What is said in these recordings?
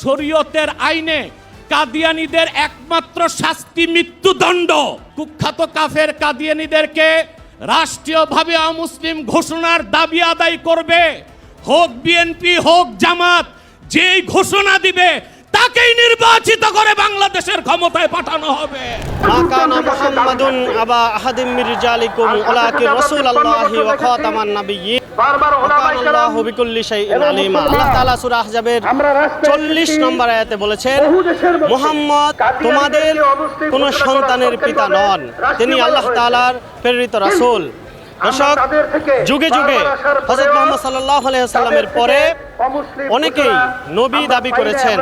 শরীয়তের আইনে কাদিয়ানিদের একমাত্র শাস্তি মৃত্যুদণ্ড। কুখ্যাত কাফের কাদিয়ানিদেরকে রাষ্ট্রীয়ভাবে অমুসলিম ঘোষণার দাবি আদায় করবে। হোক বিএনপি, হোক জামাত, যেই ঘোষণা দিবে তাকেই নির্বাচিত করে বাংলাদেশের ক্ষমতায় পাঠানো হবে। মা কানা মুহাম্মাদুন আবা আহাদিম মির রিজালিকুম ওয়ালাকিন রাসূলুল্লাহি ওয়া খাতামান নাবিয়্যিন। বারবার ওয়া ওলামায়ে কানা কেরাম। আল্লাহু বিকুল্লি শাইইন আলিমা। আল্লাহ তাআলা সূরা আহজাবের 40 নম্বর আয়াতে বলেছেন মুহাম্মদ তোমাদের কোনো সন্তানের পিতা নন। তিনি আল্লাহ তাআলার প্রেরিত রাসূল। দর্শক যুগে যুগে পরেও মুহাম্মদ ওয়াসাল্লামের তাদের পরে অনেকেই নবী দাবি করেছেন।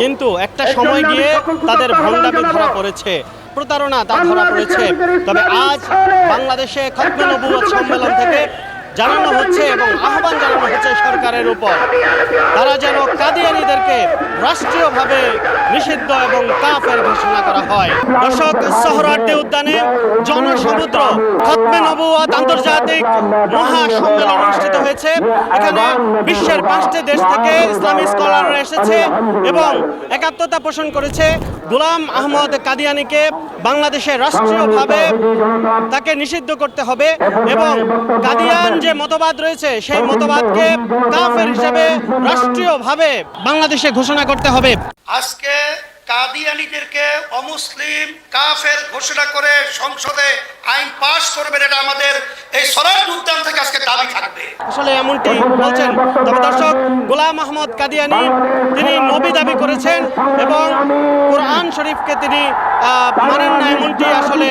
কিন্তু একটা সময় গিয়ে তাদের ভণ্ডামি ধরা পড়েছে প্রতারণা তা ধরা পড়েছে। তবে আজ বাংলাদেশে খতমে নবুয়ত সম্মেলন থেকে জানানো হচ্ছে এবং আহ্বান জানানো হচ্ছে সরকারের উপর। তারা যেন কাদিয়ানিদেরকে রাষ্ট্রীয়ভাবে নিষিদ্ধ এবং কাফের ঘোষণা করা হয়। দর্শক সোহরার্দী উদ্যানে জনসমুদ্র, খতমে নবুয়ত আন্তর্জাতিক মহা সম্মেলন অনুষ্ঠিত হয়েছে। এখানে বিশ্বের পাঁচটি দেশ থেকে ইসলামী স্কলাররা এসেছে এবং একাত্মতা পোষণ করেছে। গোলাম আহমদ কাদিয়ানিকে বাংলাদেশে রাষ্ট্রীয়ভাবে তাকে নিষিদ্ধ করতে হবে এবং কাদিয়ান যে মতবাদ রয়েছে, সেই মতবাদকে কাফের হিসেবে রাষ্ট্রীয়ভাবে বাংলাদেশে ঘোষণা করতে হবে। আজকে কাদিয়ানিদেরকে অমুসলিম কাফের ঘোষণা করে সংসদে আইন পাশ করবেন এটা আমাদের এই সরাজ উদ্যান থেকে আজকে দাবি থাকবে। আসলে এমনটি বলছেন তবে দর্শক গোলাম আহমদ কাদিয়ানি তিনি নবী দাবি করেছেন এবং কোরআন শরীফকে তিনি আহ, মানেন না এমনটি আসলে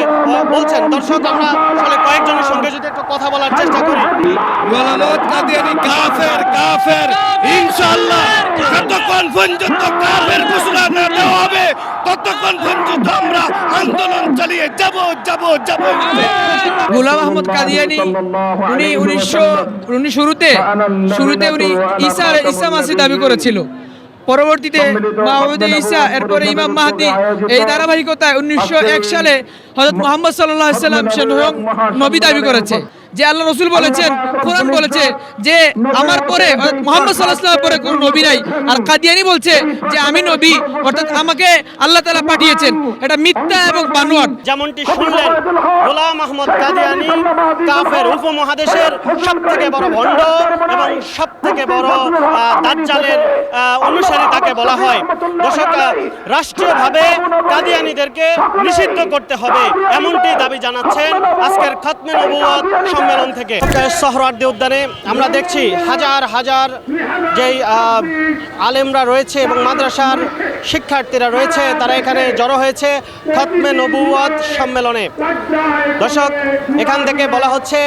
বলছেন। দর্শক আমরা আসলে কয়েকজনের সঙ্গে যদি একটু কথা বলার চেষ্টা করি। গোলামত কাদিয়ানি কাফের কাফের ইনশাআল্লাহ যতক্ষণ পর্যন্ত কাফের ঘোষণা ততক্ষণ পর্যন্ত আমরা আন্দোলন চালিয়ে যাব যাব যাব। আহমদ কাদিয়ানি, উনি উনিশশো, উনি শুরুতে শুরুতে উনি ঈসা ঈসা মাসি দাবি করেছিল। পরবর্তীতে মাহমুদ ঈসা, এরপরে ইমাম মাহদি, এই ধারাবাহিকতায় উনিশশো এক সালে হজরত মোহাম্মদ সাল্লাহ সাল্লাম সে নবী দাবি করেছে। যে আল্লাহ রসুল বলেছেন, কোরআন বলেছে যে আমার পরে মোহাম্মদ সাল্লাহ পরে কোনো নবী নাই। আর কাদিয়ানি বলছে যে আমি নবী, অর্থাৎ আমাকে আল্লাহ তাআলা পাঠিয়েছেন। এটা মিথ্যা এবং বানোয়াট। যেমনটি শুনলেন, গোলাম আহমদ কাদিয়ানি কাফের উপমহাদেশের সব থেকে বড় ভণ্ড এবং সব থেকে বড় দাজ্জালের অনুসারী তাকে বলা হয়। দর্শক রাষ্ট্রীয়ভাবে কাদিয়ানিদেরকে নিষিদ্ধ করতে হবে, এমনটি দাবি জানাচ্ছেন আজকের খতমে নবুয়ত সম্মেলন থেকে। শহরার্দী উদ্যানে আমরা দেখছি হাজার হাজার যেই আলেমরা রয়েছে এবং মাদ্রাসার শিক্ষার্থীরা রয়েছে, তারা এখানে জড়ো হয়েছে খতমে নবুয়ত সম্মেলনে। দর্শক, এখান থেকে বলা হচ্ছে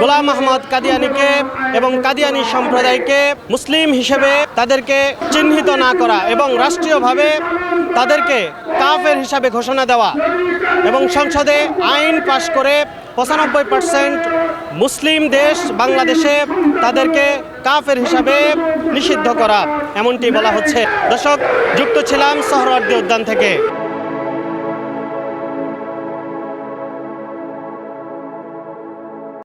গোলাম আহমদ কাদিয়ানিকে এবং কাদিয়ানি সম্প্রদায়কে মুসলিম হিসেবে তাদেরকে চিহ্নিত না করা এবং রাষ্ট্রীয়ভাবে তাদেরকে কাফের হিসাবে ঘোষণা দেওয়া এবং সংসদে আইন পাশ করে পঁচানব্বই পার্সেন্ট মুসলিম দেশ বাংলাদেশে তাদেরকে কাফের হিসাবে নিষিদ্ধ করা, এমনটি বলা হচ্ছে। দর্শক, যুক্ত ছিলাম শহরার্দী উদ্যান থেকে।